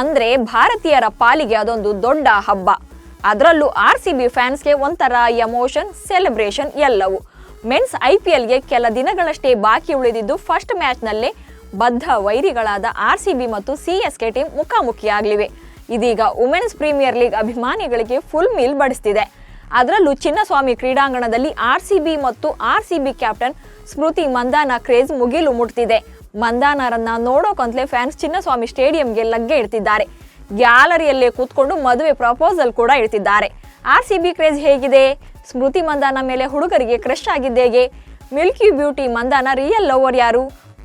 ಅಂದ್ರೆ ಭಾರತೀಯರ ಪಾಲಿಗೆ ಅದೊಂದು ದೊಡ್ಡ ಹಬ್ಬ. ಅದರಲ್ಲೂ ಆರ್ ಸಿ ಬಿ ಫ್ಯಾನ್ಸ್ಗೆ ಒಂಥರ ಎಮೋಷನ್ ಸೆಲೆಬ್ರೇಷನ್ ಎಲ್ಲವೂ. ಮೆನ್ಸ್ ಐ ಪಿ ಎಲ್ಗೆ ಕೆಲ ದಿನಗಳಷ್ಟೇ ಬಾಕಿ ಉಳಿದಿದ್ದು ಫಸ್ಟ್ ಮ್ಯಾಚ್ನಲ್ಲೇ ಬದ್ಧ ವೈರಿಗಳಾದ ಆರ್ ಸಿ ಬಿ ಮತ್ತು ಸಿ ಎಸ್ ಕೆ ಟೀಮ್ ಮುಖಾಮುಖಿಯಾಗಲಿವೆ. ಇದೀಗ ವುಮೆನ್ಸ್ ಪ್ರೀಮಿಯರ್ ಲೀಗ್ ಅಭಿಮಾನಿಗಳಿಗೆ ಫುಲ್ ಮೀಲ್ ಬಡಿಸ್ತಿದೆ. ಅದರಲ್ಲೂ ಚಿನ್ನಸ್ವಾಮಿ ಕ್ರೀಡಾಂಗಣದಲ್ಲಿ ಆರ್ ಸಿ ಬಿ ಮತ್ತು R C B captain Smriti Mandhana craze ಮುಗಿಲು ಮುಟ್ತಿದೆ. ಮಂದಾನರನ್ನ ನೋಡೋಕಂತಲೇ ಫ್ಯಾನ್ಸ್ ಚಿನ್ನಸ್ವಾಮಿ ಸ್ಟೇಡಿಯಂಗೆ ಲಗ್ಗೆ ಇಡ್ತಿದ್ದಾರೆ. ಗ್ಯಾಲರಿಯಲ್ಲೇ ಕೂತ್ಕೊಂಡು ಮದುವೆ ಪ್ರಪೋಸಲ್ ಕೂಡ ಇಡ್ತಿದ್ದಾರೆ. ಆರ್ ಸಿ ಬಿ ಕ್ರೇಜ್ ಹೇಗಿದೆ? ಸ್ಮೃತಿ ಮಂದಾನ ಮೇಲೆ ಹುಡುಗರಿಗೆ crush ಆಗಿದ್ದೇಗೆ? Milky beauty Mandhana real lover ಯಾರು?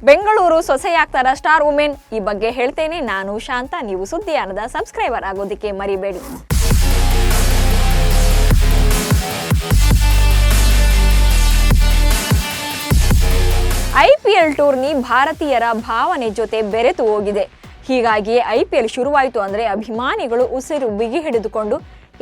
ಬೆಂಗಳೂರು ಸೊಸೆಯಾಗ್ತಾರ ಸ್ಟಾರ್ ವುಮೆನ್. ಈ ಬಗ್ಗೆ ಹೇಳ್ತೇನೆ ನಾನು ಶಾಂತ. ನೀವು ಸುದ್ದಿಯಾನದ ಸಬ್ಸ್ಕ್ರೈಬರ್ ಆಗೋದಕ್ಕೆ ಮರಿಬೇಡಿ. ಐ ಎಲ್ ಟೂರ್ನಿ ಭಾರತೀಯರ ಭಾವನೆ ಜೊತೆ ಬೆರೆತು ಹೋಗಿದೆ. ಹೀಗಾಗಿಯೇ ಐ ಪಿ ಎಲ್ ಶುರುವಾಯಿತು ಅಂದರೆ ಅಭಿಮಾನಿಗಳು ಉಸಿರು ಬಿಗಿ ಹಿಡಿದುಕೊಂಡು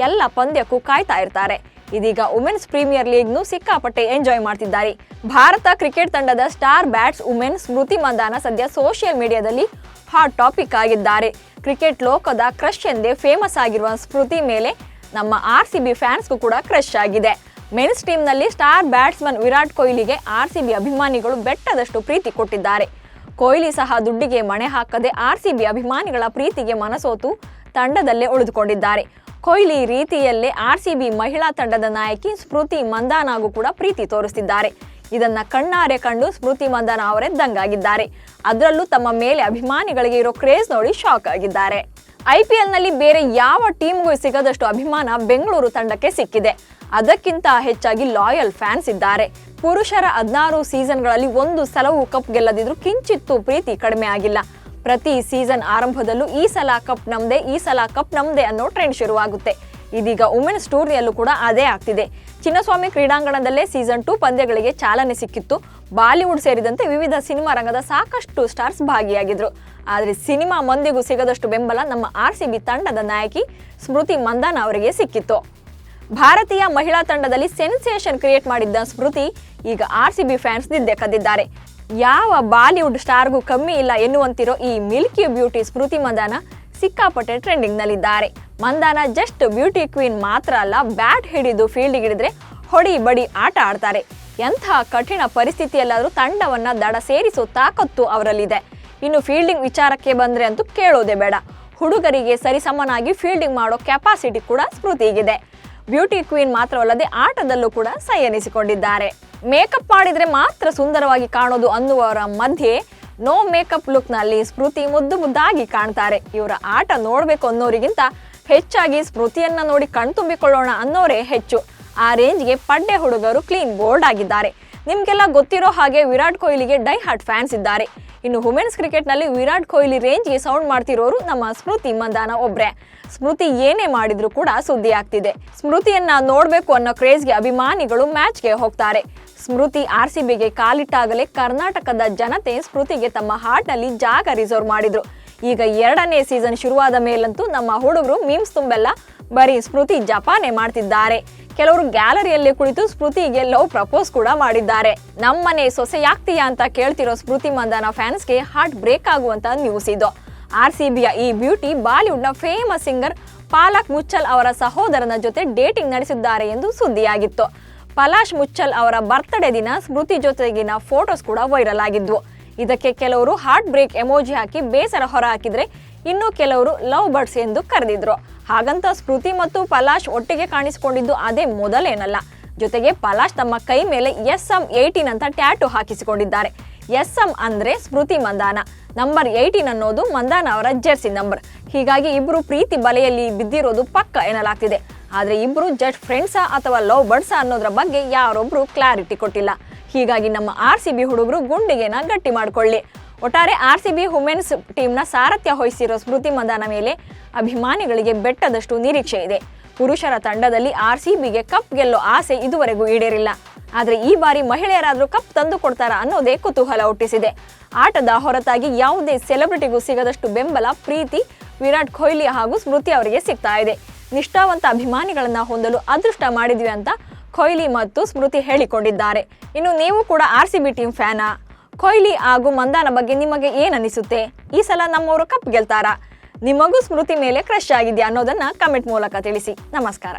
ಎಲ್ಲ ಪಂದ್ಯಕ್ಕೂ ಕಾಯ್ತಾ ಇರ್ತಾರೆ. ಇದೀಗ ವುಮೆನ್ಸ್ ಪ್ರೀಮಿಯರ್ ಲೀಗ್ನು ಸಿಕ್ಕಾಪಟ್ಟೆ ಎಂಜಾಯ್ ಮಾಡ್ತಿದ್ದಾರೆ. ಭಾರತ ಕ್ರಿಕೆಟ್ ತಂಡದ star batswomen Smriti Mandhana ಸದ್ಯ ಸೋಷಿಯಲ್ ಮೀಡಿಯಾದಲ್ಲಿ ಹಾಟ್ ಟಾಪಿಕ್ ಆಗಿದ್ದಾರೆ. ಕ್ರಿಕೆಟ್ ಲೋಕದ ಕ್ರಶ್ ಎಂದೇ ಫೇಮಸ್ ಆಗಿರುವ ಸ್ಮೃತಿ ಮೇಲೆ ನಮ್ಮ ಆರ್ ಸಿ ಬಿ ಫ್ಯಾನ್ಸ್ಗೂ ಕೂಡ ಕ್ರಶ್ ಆಗಿದೆ. ಮೆನ್ಸ್ ಟೀಮ್ನಲ್ಲಿ ಸ್ಟಾರ್ ಬ್ಯಾಟ್ಸ್ಮನ್ ವಿರಾಟ್ ಕೊಹ್ಲಿಗೆ ಆರ್ ಸಿ ಬಿ ಅಭಿಮಾನಿಗಳು ಬೆಟ್ಟದಷ್ಟು ಪ್ರೀತಿ ಕೊಟ್ಟಿದ್ದಾರೆ. ಕೊಹ್ಲಿ ಸಹ ದುಡ್ಡಿಗೆ ಮಣೆ ಹಾಕದೆ ಆರ್ ಸಿ ಬಿ ಅಭಿಮಾನಿಗಳ ಪ್ರೀತಿಗೆ ಮನಸೋತು ತಂಡದಲ್ಲೇ ಉಳಿದುಕೊಂಡಿದ್ದಾರೆ. ಕೊಹ್ಲಿ ರೀತಿಯಲ್ಲೇ ಆರ್ ಸಿ ಬಿ ಮಹಿಳಾ ತಂಡದ ನಾಯಕಿ ಸ್ಮೃತಿ ಮಂದಾನಾಗೂ ಕೂಡ ಪ್ರೀತಿ ತೋರಿಸ್ತಿದ್ದಾರೆ. ಇದನ್ನ ಕಣ್ಣಾರೆ ಕಂಡು ಸ್ಮೃತಿ ಮಂದಾನ ಅವರೇ ದಂಗಾಗಿದ್ದಾರೆ. ಅದರಲ್ಲೂ ತಮ್ಮ ಮೇಲೆ ಅಭಿಮಾನಿಗಳಿಗೆ ಇರೋ ಕ್ರೇಜ್ ನೋಡಿ ಶಾಕ್ ಆಗಿದ್ದಾರೆ. ಐ ಪಿ ನಲ್ಲಿ ಬೇರೆ ಯಾವ ಟೀಮ್ಗೂ ಸಿಗದಷ್ಟು ಅಭಿಮಾನ ಬೆಂಗಳೂರು ತಂಡಕ್ಕೆ ಸಿಕ್ಕಿದೆ. ಅದಕ್ಕಿಂತ ಹೆಚ್ಚಾಗಿ ಲಾಯಲ್ ಫ್ಯಾನ್ಸ್ ಇದ್ದಾರೆ. ಪುರುಷರ ಹದಿನಾರು ಸೀಸನ್ಗಳಲ್ಲಿ ಒಂದು ಸಲವು ಕಪ್ ಗೆಲ್ಲದಿದ್ರು ಕಿಂಚಿತ್ತು ಪ್ರೀತಿ ಕಡಿಮೆ ಆಗಿಲ್ಲ. ಪ್ರತಿ ಸೀಸನ್ ಆರಂಭದಲ್ಲೂ ಈ ಸಲ ಕಪ್ ನಮ್ದೆ, ಈ ಸಲ ಕಪ್ ನಮ್ದೆ ಅನ್ನೋ ಟ್ರೆಂಡ್ ಶುರುವಾಗುತ್ತೆ. ಇದೀಗ ವುಮೆನ್ಸ್ ಟೂರ್ನಿಯಲ್ಲೂ ಕೂಡ ಅದೇ ಆಗ್ತಿದೆ. ಚಿನ್ನಸ್ವಾಮಿ ಕ್ರೀಡಾಂಗಣದಲ್ಲೇ ಸೀಸನ್ ಟೂ ಪಂದ್ಯಗಳಿಗೆ ಚಾಲನೆ ಸಿಕ್ಕಿತ್ತು. ಬಾಲಿವುಡ್ ಸೇರಿದಂತೆ ವಿವಿಧ ಸಿನಿಮಾ ರಂಗದ ಸಾಕಷ್ಟು ಸ್ಟಾರ್ಸ್ ಭಾಗಿಯಾಗಿದ್ರು. ಆದರೆ ಸಿನಿಮಾ ಮಂದಿಗೂ ಸಿಗದಷ್ಟು ಬೆಂಬಲ ನಮ್ಮ ಆರ್ ಸಿ ಬಿ ತಂಡದ ನಾಯಕಿ ಸ್ಮೃತಿ ಮಂದಾನ ಅವರಿಗೆ ಸಿಕ್ಕಿತ್ತು. ಭಾರತೀಯ ಮಹಿಳಾ ತಂಡದಲ್ಲಿ ಸೆನ್ಸೇಷನ್ ಕ್ರಿಯೇಟ್ ಮಾಡಿದ್ದ ಸ್ಮೃತಿ ಈಗ ಆರ್ ಸಿ ಬಿ ಫ್ಯಾನ್ಸ್ ನಿದ್ದೆ ಕದ್ದಿದ್ದಾರೆ. ಯಾವ ಬಾಲಿವುಡ್ ಸ್ಟಾರ್ಗೂ ಕಮ್ಮಿ ಇಲ್ಲ ಎನ್ನುವಂತಿರೋ ಈ ಮಿಲ್ಕಿ ಬ್ಯೂಟಿ ಸ್ಮೃತಿ ಮಂದಾನ ಸಿಕ್ಕಾಪಟ್ಟೆ ಟ್ರೆಂಡಿಂಗ್ನಲ್ಲಿದ್ದಾರೆ. ಮಂದಾನ ಜಸ್ಟ್ ಬ್ಯೂಟಿ ಕ್ವೀನ್ ಮಾತ್ರ ಅಲ್ಲ, ಬ್ಯಾಟ್ ಹಿಡಿದು ಫೀಲ್ಡ್ ಹಿಡಿದ್ರೆ ಹೊಡಿ ಬಡಿ ಆಟ ಆಡ್ತಾರೆ. ಎಂಥ ಕಠಿಣ ಪರಿಸ್ಥಿತಿಯಲ್ಲಾದರೂ ತಂಡವನ್ನ ದಡ ಸೇರಿಸೋ ತಾಕತ್ತು ಅವರಲ್ಲಿದೆ. ಇನ್ನು ಫೀಲ್ಡಿಂಗ್ ವಿಚಾರಕ್ಕೆ ಬಂದ್ರೆ ಅಂತೂ ಕೇಳೋದೇ ಬೇಡ. ಹುಡುಗರಿಗೆ ಸರಿಸಮನಾಗಿ ಫೀಲ್ಡಿಂಗ್ ಮಾಡೋ ಕೆಪಾಸಿಟಿ ಕೂಡ ಸ್ಮೃತಿಗಿದೆ. ಬ್ಯೂಟಿ ಕ್ವೀನ್ ಮಾತ್ರವಲ್ಲದೆ ಆಟದಲ್ಲೂ ಕೂಡ ಸೈ ಎನಿಸಿಕೊಂಡಿದ್ದಾರೆ ಮೇಕಪ್ ಮಾಡಿದ್ರೆ ಮಾತ್ರ ಸುಂದರವಾಗಿ ಕಾಣೋದು ಅನ್ನುವರ ಮಧ್ಯೆ ನೋ ಮೇಕಪ್ ಲುಕ್ನಲ್ಲಿ ಸ್ಮೃತಿ ಮುದ್ದು ಮುದ್ದಾಗಿ ಕಾಣ್ತಾರೆ. ಇವರ ಆಟ ನೋಡಬೇಕು ಅನ್ನೋರಿಗಿಂತ ಹೆಚ್ಚಾಗಿ ಸ್ಮೃತಿಯನ್ನ ನೋಡಿ ಕಣ್ತುಂಬಿಕೊಳ್ಳೋಣ ಅನ್ನೋರೇ ಹೆಚ್ಚು. ಆ ರೇಂಜ್ಗೆ ಪಡ್ಡೆ ಹುಡುಗರು ಕ್ಲೀನ್ ಬೋರ್ಡ್ ಆಗಿದ್ದಾರೆ. ನಿಮ್ಗೆಲ್ಲ ಗೊತ್ತಿರೋ ಹಾಗೆ ವಿರಾಟ್ ಕೊಹ್ಲಿಗೆ ಡೈ ಹಾರ್ಟ್ ಫ್ಯಾನ್ಸ್ ಇದ್ದಾರೆ. ಇನ್ನು ವುಮೆನ್ಸ್ ಕ್ರಿಕೆಟ್ನಲ್ಲಿ ವಿರಾಟ್ ಕೊಹ್ಲಿ ರೇಂಜ್ಗೆ ಸೌಂಡ್ ಮಾಡ್ತಿರೋರು ನಮ್ಮ ಸ್ಮೃತಿ ಮಂದಾನ ಒಬ್ರೆ. ಸ್ಮೃತಿ ಏನೇ ಮಾಡಿದ್ರು ಕೂಡ ಸುದ್ದಿ ಆಗ್ತಿದೆ. ಸ್ಮೃತಿಯನ್ನ ನೋಡ್ಬೇಕು ಅನ್ನೋ ಕ್ರೇಜ್ಗೆ ಅಭಿಮಾನಿಗಳು ಮ್ಯಾಚ್ಗೆ ಹೋಗ್ತಾರೆ. ಸ್ಮೃತಿ ಆರ್ ಸಿ ಬಿಗೆ ಕಾಲಿಟ್ಟಾಗಲೇ ಕರ್ನಾಟಕದ ಜನತೆ ಸ್ಮೃತಿಗೆ ತಮ್ಮ ಹಾರ್ಟ್ನಲ್ಲಿ ಜಾಗ ರಿಸರ್ವ್ ಮಾಡಿದ್ರು. ಈಗ ಎರಡನೇ ಸೀಸನ್ ಶುರುವಾದ ಮೇಲಂತೂ ನಮ್ಮ ಹುಡುಗರು ಮೀಮ್ಸ್ ತುಂಬೆಲ್ಲ ಬರೀ ಸ್ಮೃತಿ ಜಪಾನೆ ಮಾಡ್ತಿದ್ದಾರೆ. ಕೆಲವರು ಗ್ಯಾಲರಿಯಲ್ಲಿ ಕುಳಿತು ಸ್ಮೃತಿಗೆ ಲವ್ ಪ್ರಪೋಸ್ ಕೂಡ ಮಾಡಿದ್ದಾರೆ. ನಮ್ಮನೆ ಸೊಸೆಯಾಗ್ತೀಯಾ ಅಂತ ಕೇಳ್ತಿರೋ ಸ್ಮೃತಿ ಮಂದಾನ ಫ್ಯಾನ್ಸ್ಗೆ ಹಾರ್ಟ್ ಬ್ರೇಕ್ ಆಗುವಂತ ನ್ಯೂಸ್ ಇದು. ಆರ್ ಸಿ ಬಿಯ ಈ ಬ್ಯೂಟಿ ಬಾಲಿವುಡ್ನ ಫೇಮಸ್ ಸಿಂಗರ್ ಪಾಲಕ್ ಮುಚ್ಚಲ್ ಅವರ ಸಹೋದರನ ಜೊತೆ ಡೇಟಿಂಗ್ ನಡೆಸಿದ್ದಾರೆ ಎಂದು ಸುದ್ದಿಯಾಗಿತ್ತು. ಪಲಾಶ್ ಮುಚ್ಚಲ್ ಅವರ ಬರ್ತ್ಡೇ ದಿನ ಸ್ಮೃತಿ ಜೊತೆಗಿನ ಫೋಟೋಸ್ ಕೂಡ ವೈರಲ್ ಆಗಿದ್ವು. ಇದಕ್ಕೆ ಕೆಲವರು ಹಾರ್ಟ್ ಬ್ರೇಕ್ ಎಮೋಜಿ ಹಾಕಿ ಬೇಸರ ಹೊರ ಹಾಕಿದ್ರೆ ಇನ್ನು ಕೆಲವರು ಲವ್ ಬರ್ಡ್ಸ್ ಎಂದು ಕರೆದಿದ್ರು. ಹಾಗಂತ ಸ್ಮೃತಿ ಮತ್ತು ಪಲಾಶ್ ಒಟ್ಟಿಗೆ ಕಾಣಿಸಿಕೊಂಡಿದ್ದು ಅದೇ ಮೊದಲೇನಲ್ಲ. ಜೊತೆಗೆ ಪಲಾಶ್ ತಮ್ಮ ಕೈ ಮೇಲೆ ಎಸ್ ಎಂ ಏಯ್ಟೀನ್ ಅಂತ ಟ್ಯಾಟು ಹಾಕಿಸಿಕೊಂಡಿದ್ದಾರೆ. ಎಸ್ ಎಂ ಅಂದ್ರೆ ಸ್ಮೃತಿ ಮಂದಾನ. ನಂಬರ್ ಏಯ್ಟೀನ್ ಅನ್ನೋದು ಮಂದಾನ ಅವರ ಜೆರ್ಸಿ ನಂಬರ್. ಹೀಗಾಗಿ ಇಬ್ಬರು ಪ್ರೀತಿ ಬಲೆಯಲ್ಲಿ ಬಿದ್ದಿರೋದು ಪಕ್ಕ ಎನ್ನಲಾಗ್ತಿದೆ. ಆದ್ರೆ ಇಬ್ಬರು ಜಸ್ಟ್ ಫ್ರೆಂಡ್ಸಾ ಅಥವಾ ಲವ್ ಬರ್ಡ್ಸಾ ಅನ್ನೋದ್ರ ಬಗ್ಗೆ ಯಾರೊಬ್ರು ಕ್ಲಾರಿಟಿ ಕೊಟ್ಟಿಲ್ಲ. ಹೀಗಾಗಿ ನಮ್ಮ ಆರ್ ಸಿ ಬಿ ಹುಡುಗರು ಗುಂಡಿಗೆನ ಗಟ್ಟಿ ಮಾಡ್ಕೊಳ್ಳಿ. ಒಟ್ಟಾರೆ ಆರ್ ಸಿ ಬಿ ವುಮೆನ್ಸ್ ಟೀಮ್ನ ಸಾರಥ್ಯ ವಹಿಸಿರೋ ಸ್ಮೃತಿ ಮಂದಾನ ಮೇಲೆ ಅಭಿಮಾನಿಗಳಿಗೆ ಬೆಟ್ಟದಷ್ಟು ನಿರೀಕ್ಷೆ ಇದೆ. ಪುರುಷರ ತಂಡದಲ್ಲಿ ಆರ್ ಸಿ ಬಿಗೆ ಕಪ್ ಗೆಲ್ಲೋ ಆಸೆ ಇದುವರೆಗೂ ಈಡೇರಿಲ್ಲ. ಆದರೆ ಈ ಬಾರಿ ಮಹಿಳೆಯರಾದರೂ ಕಪ್ ತಂದು ಕೊಡ್ತಾರಾ ಅನ್ನೋದೇ ಕುತೂಹಲ ಹುಟ್ಟಿಸಿದೆ. ಆಟದ ಹೊರತಾಗಿ ಯಾವುದೇ ಸೆಲೆಬ್ರಿಟಿಗೂ ಸಿಗದಷ್ಟು ಬೆಂಬಲ, ಪ್ರೀತಿ ವಿರಾಟ್ ಕೊಹ್ಲಿ ಹಾಗೂ ಸ್ಮೃತಿ ಅವರಿಗೆ ಸಿಗ್ತಾ ಇದೆ. ನಿಷ್ಠಾವಂತ ಅಭಿಮಾನಿಗಳನ್ನು ಹೊಂದಲು ಅದೃಷ್ಟ ಮಾಡಿದ್ವಿ ಅಂತ ಕೊಹ್ಲಿ ಮತ್ತು ಸ್ಮೃತಿ ಹೇಳಿಕೊಂಡಿದ್ದಾರೆ. ಇನ್ನು ನೀವು ಕೂಡ ಆರ್ ಸಿ ಬಿ ಟೀಮ್ ಫ್ಯಾನಾ? ಕೊಹ್ಲಿ ಹಾಗೂ ಮಂದಾನ ಬಗ್ಗೆ ನಿಮಗೆ ಏನನಿಸುತ್ತೆ ಈ ಸಲ ನಮ್ಮವರು ಕಪ್ ಗೆಲ್ತಾರಾ? ನಿಮಗೂ ಸ್ಮೃತಿ ಮೇಲೆ ಕ್ರಶ್ ಆಗಿದೆಯಾ ಅನ್ನೋದನ್ನ ಕಮೆಂಟ್ ಮೂಲಕ ತಿಳಿಸಿ. ನಮಸ್ಕಾರ.